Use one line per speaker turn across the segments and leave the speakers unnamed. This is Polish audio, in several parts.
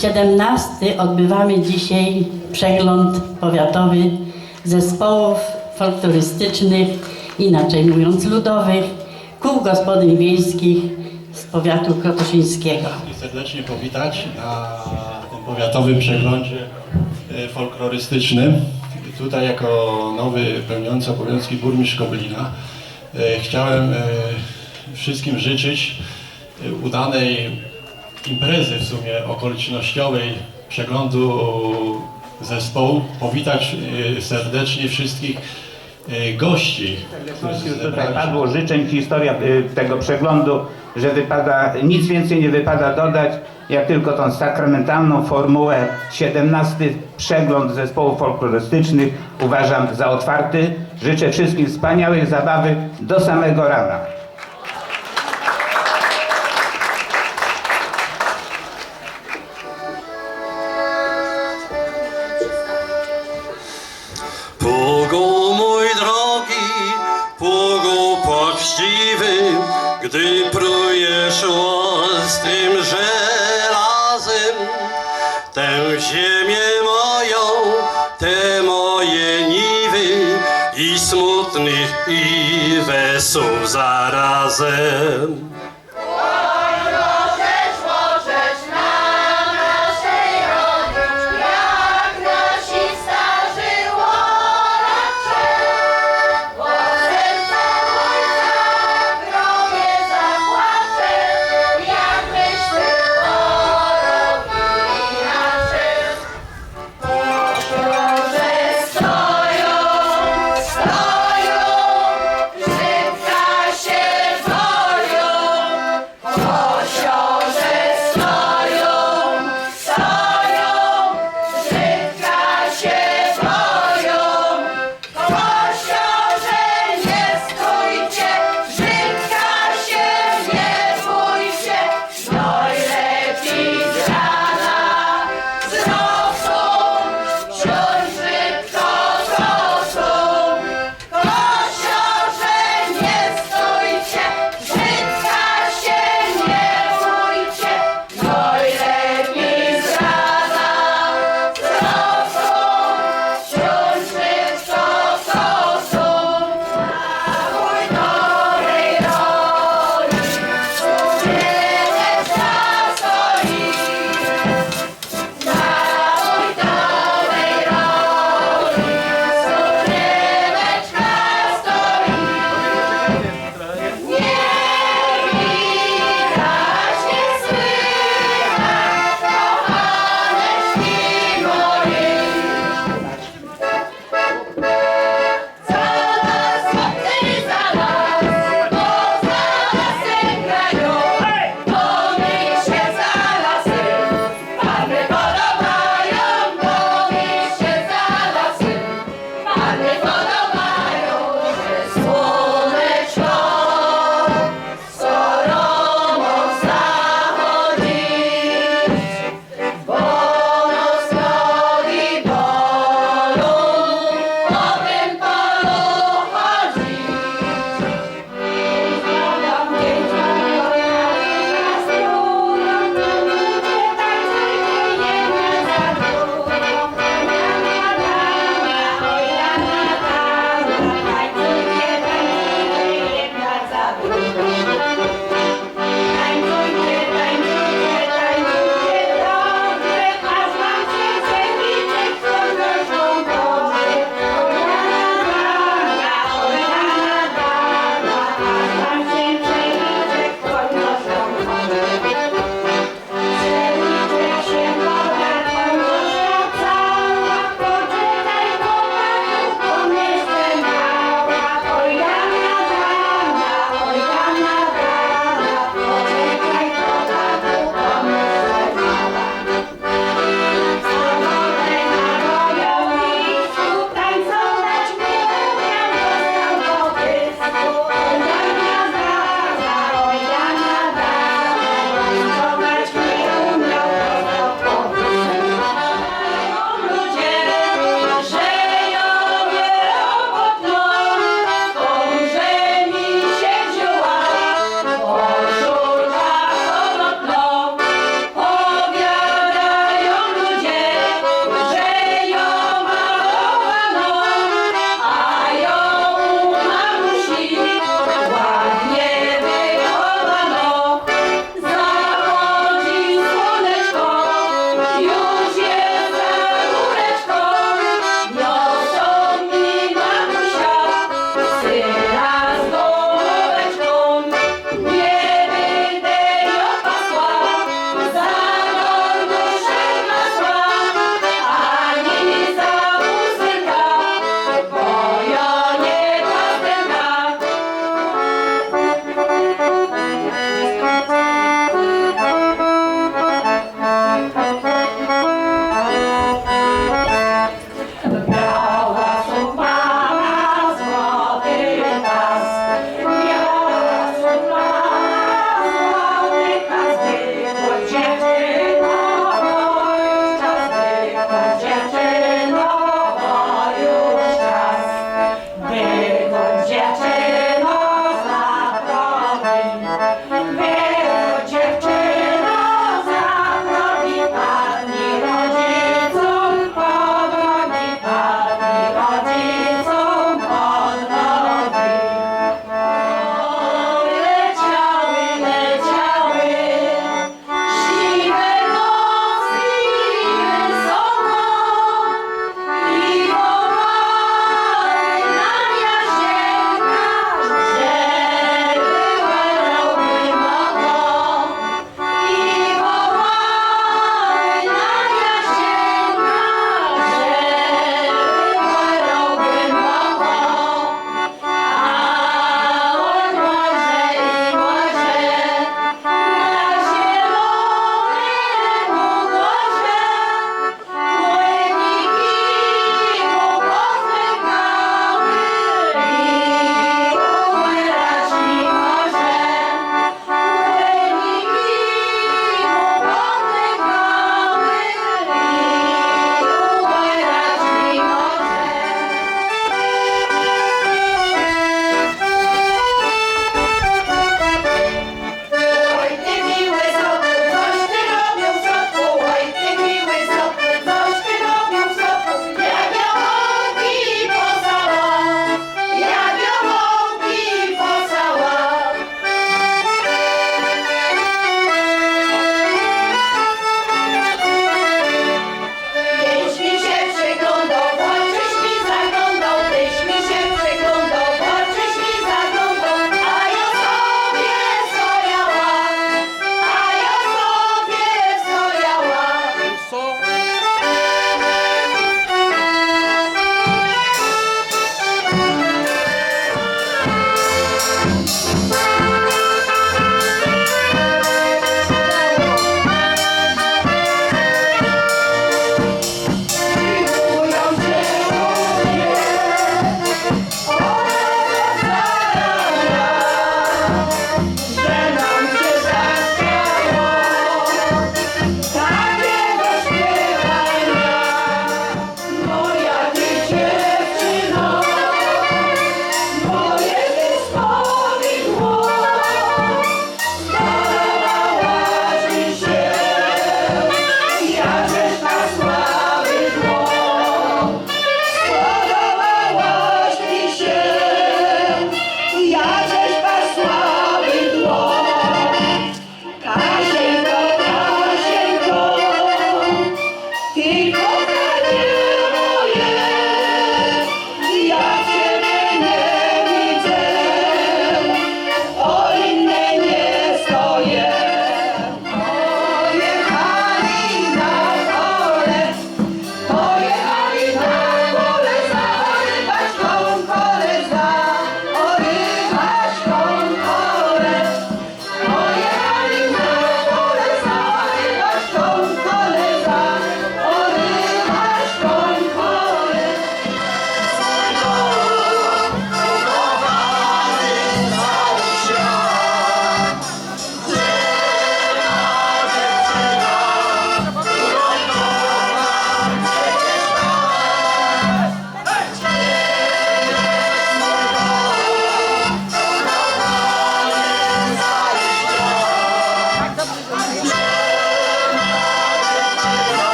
17 odbywamy dzisiaj przegląd powiatowy zespołów folklorystycznych, inaczej mówiąc ludowych, kół gospodyń wiejskich z powiatu krotoszyńskiego.
Serdecznie powitać na tym powiatowym przeglądzie e, folklorystycznym. Tutaj jako nowy pełniący obowiązki burmistrz Koblina e, chciałem e, wszystkim życzyć udanej imprezy w sumie okolicznościowej przeglądu zespołu. Powitać e, serdecznie wszystkich e, gości,
Już tutaj padło życzeń, historia y, tego przeglądu, że wypada, nic więcej nie wypada dodać, jak tylko tą sakramentalną formułę 17 przegląd zespołów folklorystycznych uważam za otwarty. Życzę wszystkim wspaniałej zabawy do samego rana.
Poczciwy, gdy prujesz tym żelazem, tę ziemię moją, te moje niwy i smutnych i wesoł zarazem.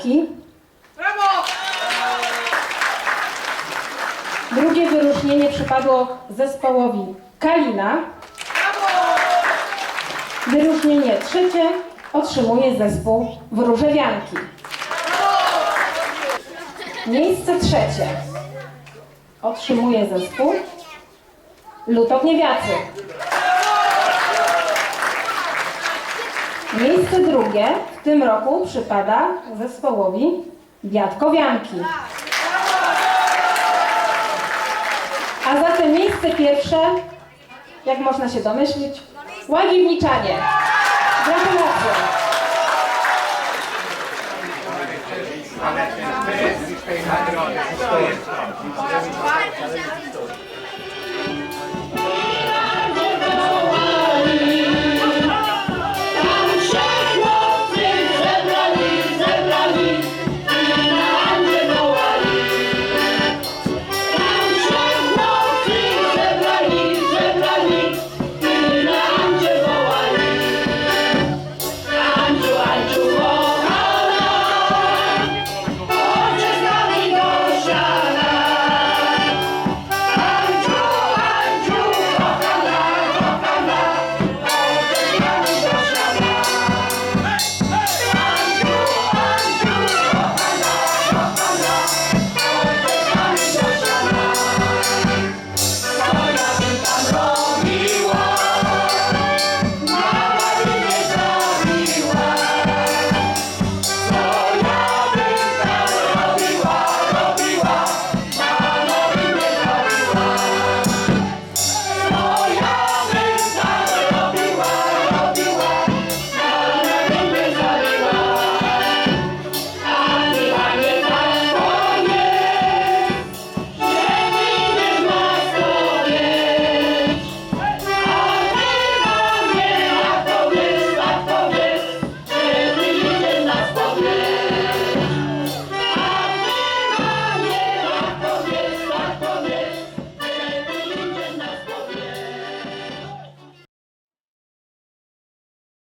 Kobieżanki. Drugie wyróżnienie przypadło zespołowi Kalina. Wyróżnienie trzecie otrzymuje zespół Wróżewianki. Miejsce trzecie otrzymuje zespół Lutowniewiacy. Miejsce drugie w tym roku przypada zespołowi Biatkowianki. A zatem miejsce pierwsze, jak można się domyślić, Łagiewniczanie. Gratulacje.